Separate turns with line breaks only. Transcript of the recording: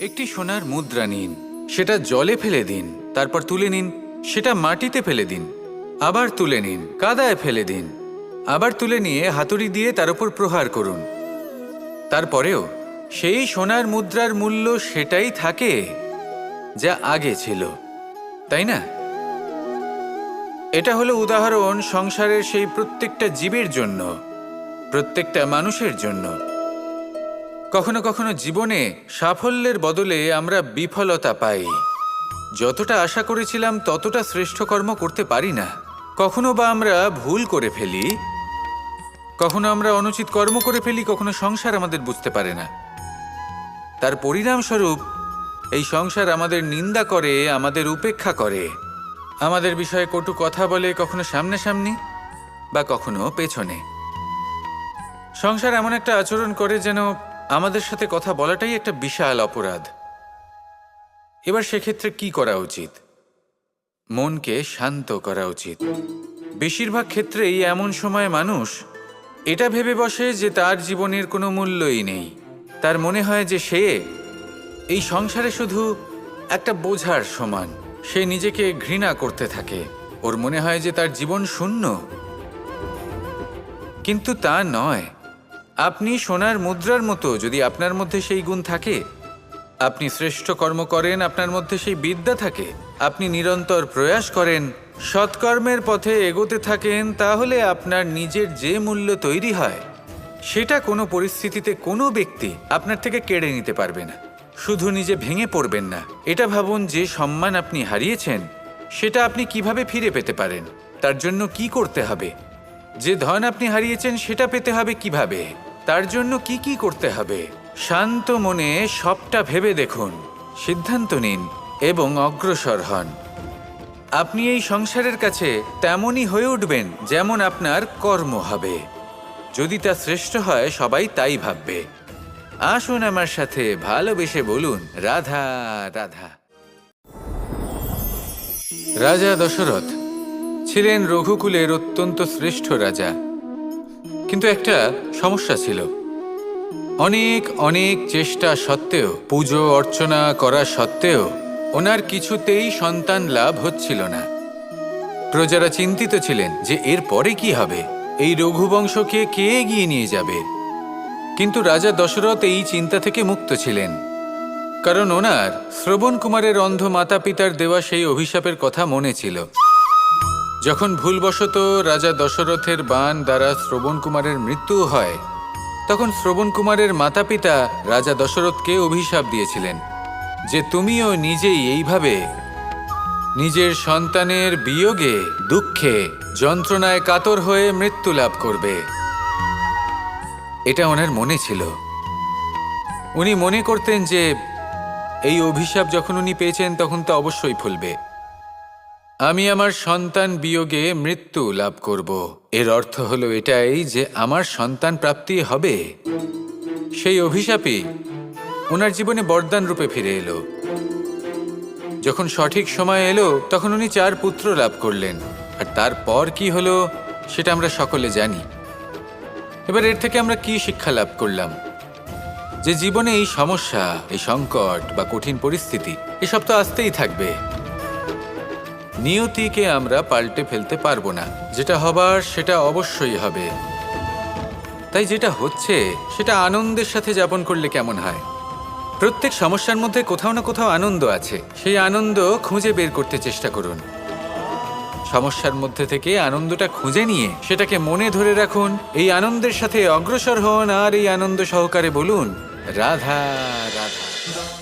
একটি সোনার মুদ্রা নিন, সেটা জলে ফেলে দিন, তারপর তুলে নিন, সেটা মাটিতে ফেলে দিন, আবার তুলে নিন, কাদায় ফেলে দিন, আবার তুলে নিয়ে হাতুড়ি দিয়ে তার উপর প্রহার করুন। তারপরেও, সেই সোনার মুদ্রার মূল্য সেটাই থাকে যা আগে ছিল, তাই না? এটা হলো উদাহরণ সংসারের সেই প্রত্যেকটা জীবের জন্য, প্রত্যেকটা মানুষের জন্য। কখনো কখনো জীবনে সাফল্যের বদলে আমরা বিফলতা পাই। যতটা আশা করেছিলাম, ততটা শ্রেষ্ঠ কর্ম করতে পারি না। কখনো বা আমরা ভুল করে ফেলি, কখনো আমরা অনুচিত কর্ম করে ফেলি, কখনো সংসার আমাদের বুঝতে পারে না। তার পরিণামস্বরূপ, এই সংসার আমাদের নিন্দা করে, আমাদের উপেক্ষা করে। আমাদের বিষয়ে কটু কথা বলে কখনো সামনাসামনি বা কখনো পেছনে। সংসার এমন একটা আচরণ করে যেন আমাদের সাথে কথা বলাটাই একটা বিশাল অপরাধ। এবার সেক্ষেত্রে কি করা উচিত? মনকে শান্ত করা উচিত। বেশিরভাগ ক্ষেত্রেই এমন সময় মানুষ এটা ভেবে বসে যে তার জীবনের কোনো মূল্যই নেই। তার মনে হয় যে সে এই সংসারে শুধু একটা বোঝার সমান। সে নিজেকে ঘৃণা করতে থাকে। ওর মনে হয় যে তার জীবন শূন্য। কিন্তু তা নয়। আপনি সোনার মুদ্রার মতো যদি আপনার মধ্যে সেই গুণ থাকে, আপনি শ্রেষ্ঠ কর্ম করেন, আপনার মধ্যে সেই বিদ্যা থাকে, আপনি নিরন্তর প্রয়াস করেন, সৎকর্মের পথে এগোতে থাকেন, তাহলে আপনার নিজের যে মূল্য তৈরি হয়, সেটা কোনো পরিস্থিতিতে কোনো ব্যক্তি আপনার থেকে কেড়ে নিতে পারবে না। শুধু নিজে ভেঙে পড়বেন না। এটা ভাবুন, যে সম্মান আপনি হারিয়েছেন, সেটা আপনি কীভাবে ফিরে পেতে পারেন? তার জন্য কি করতে হবে? যে ধন আপনি হারিয়েছেন, সেটা পেতে হবে কীভাবে? তার জন্য কি কি করতে হবে? শান্ত মনে সবটা ভেবে দেখুন। সিদ্ধান্ত নিন এবং অগ্রসর হন। আপনি এই সংসারের কাছে তেমনই হয়ে উঠবেন যেমন আপনার কর্ম হবে। যদি তা শ্রেষ্ঠ হয়, সবাই তাই ভাববে। আসুন আমার সাথে ভালোবেসে বলুন, রাধা রাধা। রাজা দশরথ ছিলেন রঘুকুলের অত্যন্ত শ্রেষ্ঠ রাজা। কিন্তু একটা সমস্যা ছিল। অনেক অনেক চেষ্টা সত্ত্বেও, পুজো, অর্চনা করা সত্ত্বেও ওনার কিছুতেই সন্তান লাভ হচ্ছিল না। প্রজারা চিন্তিত ছিলেন যে এর পরে কি হবে। এই রঘুবংশকে কে এগিয়ে নিয়ে যাবে? কিন্তু রাজা দশরথ এই চিন্তা থেকে মুক্ত ছিলেন। কারণ ওনার শ্রবণ কুমারের অন্ধ মাতা পিতার দেওয়া সেই অভিশাপের কথা মনে ছিল। যখন ভুলবশত রাজা দশরথের বান দ্বারা শ্রবণ কুমারের মৃত্যু হয়, তখন শ্রবণ কুমারের মাতা পিতা রাজা দশরথকে অভিশাপ দিয়েছিলেন যে তুমিও নিজেই এইভাবে নিজের সন্তানের বিয়োগে দুঃখে যন্ত্রণায় কাতর হয়ে মৃত্যু লাভ করবে। এটা ওনার মনে ছিল। উনি মনে করতেন যে এই অভিশাপ যখন উনি পেয়েছেন তখন তো অবশ্যই ফুলবে। আমি আমার সন্তান বিয়োগে মৃত্যু লাভ করব। এর অর্থ হলো এটাই যে আমার সন্তান প্রাপ্তি হবে। সেই অভিশাপই ওনার জীবনে বরদান রূপে ফিরে এলো। যখন সঠিক সময় এলো, তখন উনি চার পুত্র লাভ করলেন। আর তারপর কি হলো, সেটা আমরা সকলে জানি। এবার এর থেকে আমরা কি শিক্ষা লাভ করলাম? যে জীবনে এই সমস্যা, এই সংকট বা কঠিন পরিস্থিতি, এসব তো আসতেই থাকবে। নিয়তিকে আমরা পাল্টে ফেলতে পারব না। যেটা হবার, সেটা অবশ্যই হবে। তাই যেটা হচ্ছে, সেটা আনন্দের সাথে যাপন করলে কেমন হয়? প্রত্যেক সমস্যার মধ্যে কোথাও না কোথাও আনন্দ আছে। সেই আনন্দ খুঁজে বের করতে চেষ্টা করুন। সমস্যার মধ্যে থেকে আনন্দটা খুঁজে নিয়ে সেটাকে মনে ধরে রাখুন। এই আনন্দের সাথে অগ্রসর হন আর এই আনন্দ সহকারে বলুন, রাধা রাধা।